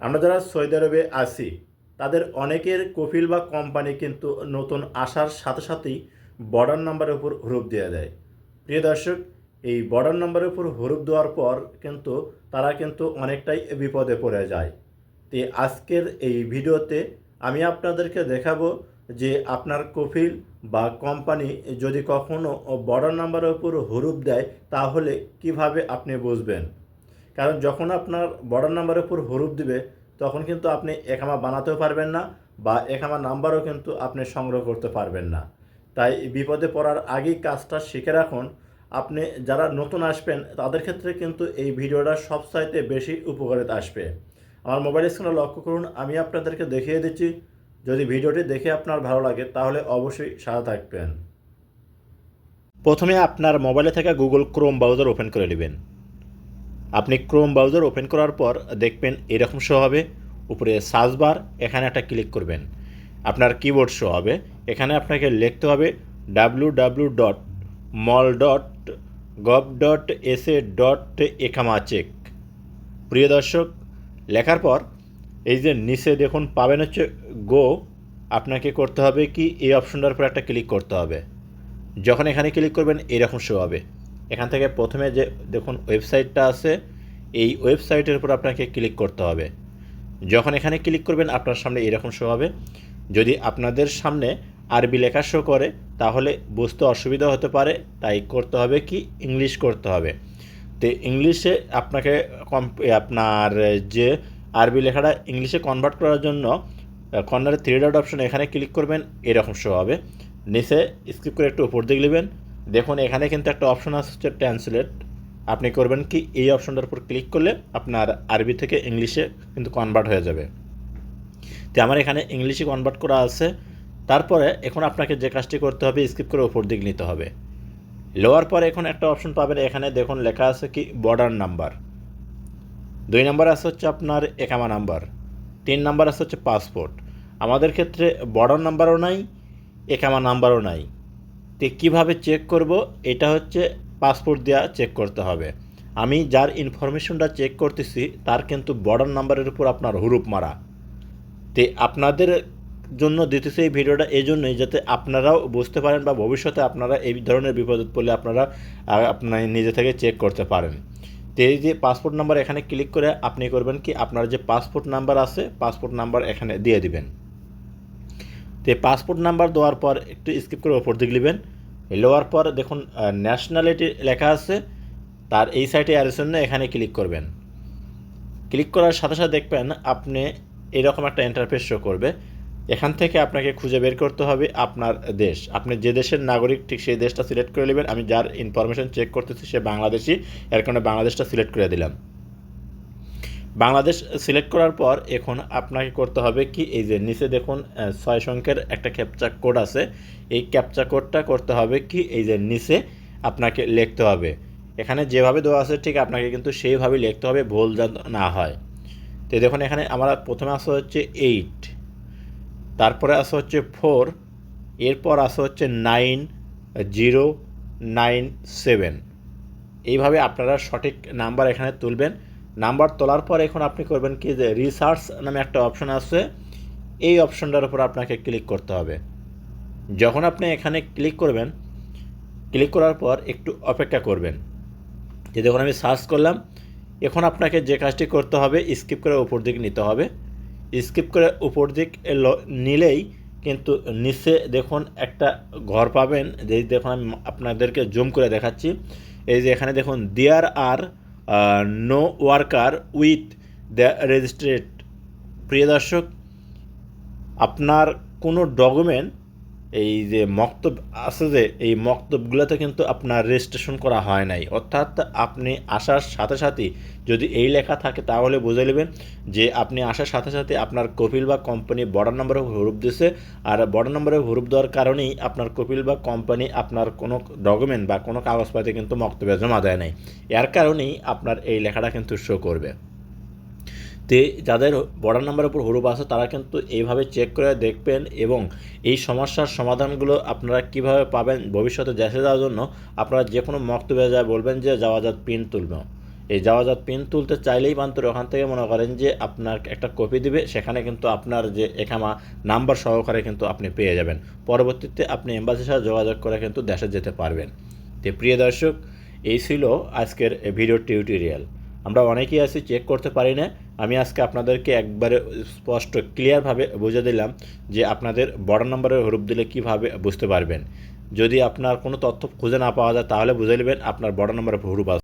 আমরা যারা সৌদি আরবে আছি, তাদের অনেকের কফিল বা কোম্পানি কিন্তু নতুন আসার সাথে সাথেই বর্ডার নাম্বারের উপর হরুপ দিয়ে দেয়। প্রিয় দর্শক, এই বর্ডার নাম্বারের উপর হরুপ দেওয়ার পর কিন্তু তারা কিন্তু অনেকটাই বিপদে পড়ে যায়। তো আজকের এই ভিডিওতে আমি আপনাদেরকে দেখাবো যে আপনার কফিল বা কোম্পানি যদি কখনও বর্ডার নাম্বারের উপর হরুপ দেয়, তাহলে কীভাবে আপনি বুঝবেন? কারণ যখন আপনার বর্ডার নাম্বারের উপর হরুপ দিবে, তখন কিন্তু আপনি একামা বানাতেও পারবেন না বা একামা নাম্বারও কিন্তু আপনি সংগ্রহ করতে পারবেন না। তাই বিপদে পড়ার আগেই কাজটা শিখে রাখুন। আপনি যারা নতুন আসবেন, তাদের ক্ষেত্রে কিন্তু এই ভিডিওটা সবচাইতে বেশি উপকারিত আসবে। আমার মোবাইল স্ক্রিনে লক্ষ্য করুন, আমি আপনাদেরকে দেখিয়ে দিচ্ছি। যদি ভিডিওটি দেখে আপনার ভালো লাগে, তাহলে অবশ্যই সাথে থাকবেন। প্রথমে আপনার মোবাইলে থাকা গুগল ক্রোম ব্রাউজার ওপেন করে নেবেন। আপনি ক্রোম ব্রাউজার ওপেন করার পর দেখবেন এরকম শো হবে। উপরে সার্চ বার এখানে একটা ক্লিক করবেন। আপনার কিবোর্ড শো হবে। এখানে আপনাকে লিখতে হবে W W dot mol dot gov dot SA dot একামা check প্রিয় দর্শক, লেখার পর এই যে নিচে দেখুন পাবেন হচ্ছে গো আপনাকে করতে হবে কি, এই অপশনটার উপর একটা ক্লিক করতে হবে। যখন এখানে ক্লিক করবেন, এরকম শো হবে। এখান থেকে প্রথমে যে, দেখুন, ওয়েবসাইটটা আছে। এই ওয়েবসাইটের উপর আপনাকে ক্লিক করতে হবে। যখন এখানে ক্লিক করবেন, আপনার সামনে এরকম শো হবে। যদি আপনাদের সামনে আরবি লেখা শো করে, তাহলে বুঝতে অসুবিধা হতে পারে। তাই করতে হবে কি? ইংলিশ করতে হবে। তো ইংলিশে আপনাকে কম- আপনার যে আরবি লেখাটা ইংলিশে কনভার্ট করার জন্য কর্নারে থ্রি ডট অপশন এখানে ক্লিক করবেন, এরকম শো হবে। নিচে স্কিপ করে একটু উপর দিকে নেবেন। দেখুন, এখানে কিন্তু একটা অপশন হচ্ছে ট্রান্সলেট আপনি করবেন কি, এই অপশনটার উপর ক্লিক করলে আপনার আরবি থেকে ইংলিশে কিন্তু কনভার্ট হয়ে যাবে। তো আমার এখানে ইংলিশে কনভার্ট করা আছে। তারপরে এখন আপনাকে যে কাজটি করতে হবে স্কিপ করে উপর দিক নিতে হবে। লোয়ার পরে এখন একটা অপশন পাবেন, এখানে দেখুন লেখা আছে কি বর্ডার নাম্বার দুই নাম্বার আছে হচ্ছে আপনার একামা নাম্বার। তিন নাম্বার আছে হচ্ছে পাসপোর্ট আমাদের ক্ষেত্রে বর্ডার নাম্বারও নাই, একামা নাম্বারও নাই। তো কীভাবে চেক করব? এটা হচ্ছে পাসপোর্ট দেওয়া চেক করতে হবে। আমি যার ইনফরমেশনটা চেক করতেছি, তার কিন্তু বর্ডার নাম্বারের উপর আপনার হুরুপ মারা। তে আপনাদের জন্য দিতেছে এই ভিডিওটা এই জন্যই যাতে আপনারাও বুঝতে পারেন বা ভবিষ্যতে আপনারা এই ধরনের বিপদে পড়লে আপনারা আপনার নিজে থেকে চেক করতে পারেন। তো এই যে পাসপোর্ট নাম্বার এখানে ক্লিক করে আপনি করবেন কি, আপনার যে পাসপোর্ট নাম্বার আছে পাসপোর্ট নাম্বার এখানে দিয়ে দিবেন। তো পাসপোর্ট নাম্বার দেওয়ার পর একটু স্কিপ করে ওপর দিকে নেবেন। লোয়ার পর দেখুন ন্যাশনালিটি লেখা আছে, তার এই সাইটে আর জন্য এখানে ক্লিক করবেন। ক্লিক করার সাথে সাথে দেখবেন আপনি এরকম একটা ইন্টারফেস শো করবে। এখান থেকে আপনাকে খুঁজে বের করতে হবে আপনার দেশ। আপনি যে দেশের নাগরিক, ঠিক সেই দেশটা সিলেক্ট করে নেবেন। আমি যার ইনফরমেশন চেক করতেছি, সে বাংলাদেশি, এর কারণে বাংলাদেশটা সিলেক্ট করে দিলাম। বাংলাদেশ সিলেক্ট করার পর এখন আপনাকে করতে হবে কি, এই যে নিচে দেখুন ছয় সংখ্যের একটা ক্যাপচা কোড আছে। এই ক্যাপচা কোডটা করতে হবে কি, এই যে নিচে আপনাকে লিখতে হবে। এখানে যেভাবে দেওয়া আছে ঠিক আপনাকে কিন্তু সেইভাবে লিখতে হবে, ভুল যেন না হয়। তো দেখুন, এখানে আমরা প্রথমে আসা হচ্ছে এইট তারপরে আসা হচ্ছে ফোর এরপর আসা হচ্ছে নাইন জিরো নাইন সেভেন এইভাবে আপনারা সঠিক নাম্বার এখানে তুলবেন। নাম্বার তোলার পর এখন আপনি করবেন কি যে রিসার্চ নামে একটা অপশন আছে। এই অপশনটার উপর আপনাকে ক্লিক করতে হবে। যখন আপনি এখানে ক্লিক করবেন ক্লিক করার পর একটু অপেক্ষা করবেন। যে যখন আমি সার্চ করলাম, এখন আপনাকে যে কাজটি করতে হবে স্কিপ করে উপর দিক নিতে হবে। স্কিপ করে উপর দিক নিলেই কিন্তু নিচে দেখুন একটা ঘর পাবেন। যেই দেখুন আমি আপনাদেরকে জুম করে দেখাচ্ছি। এই যে এখানে দেখুন there are no worker with the registrate প্রিয় দর্শক আপনার কোনো ডকুমেন্ট এই যে মক্তব আছে যে, এই মক্তবগুলোতে কিন্তু আপনার রেজিস্ট্রেশন করা হয় নাই। অর্থাৎ আপনি আসার সাথে সাথেই যদি এই লেখা থাকে, তাহলে বুঝে নেবেন যে আপনি আসার সাথে সাথে আপনার কপিল বা কোম্পানি বর্ডার নম্বরে হরুপ দিছে। আর বর্ডার নম্বরে হরুপ দেওয়ার কারণেই আপনার কপিল বা কোম্পানি আপনার কোনো ডকুমেন্ট বা কোনো কাগজপাতি কিন্তু মক্তব্যে জমা দেয় নাই। এর কারণেই আপনার এই লেখাটা কিন্তু শো করবে। তে যাদের বর্ডার নাম্বারের উপর হরুপ আছে, তারা কিন্তু এইভাবে চেক করে দেখবেন এবং এই সমস্যার সমাধানগুলো আপনারা কীভাবে পাবেন ভবিষ্যতে দেশে যাওয়ার জন্য আপনারা যে কোনো মক্তব্যে যায় বলবেন যে যাওয়া যাত পিন তুলবে এই যাওয়াজাত পিন তুলতে চাইলেই পান্তর ওখান থেকে মনে করেন যে আপনার একটা কপি দিবে, সেখানে কিন্তু আপনার যে একামা নাম্বার সহকারে কিন্তু আপনি পেয়ে যাবেন। পরবর্তীতে আপনি এম্বাসির সাথে যোগাযোগ করে কিন্তু দেশে যেতে পারবেন। তো প্রিয় দর্শক, এই ছিল আজকের ভিডিও টিউটোরিয়াল আমরা অনেকেই আছি চেক করতে পারি না। আমি আজকে আপনাদেরকে একবারে স্পষ্ট ক্লিয়ারভাবে বুঝে দিলাম যে আপনাদের বড় নম্বরের হরুপ দিলে কীভাবে বুঝতে পারবেন। যদি আপনার কোনো তথ্য খুঁজে না পাওয়া যায়, তাহলে বুঝে নেবেন আপনার বড় নম্বরের হরুপ আছে।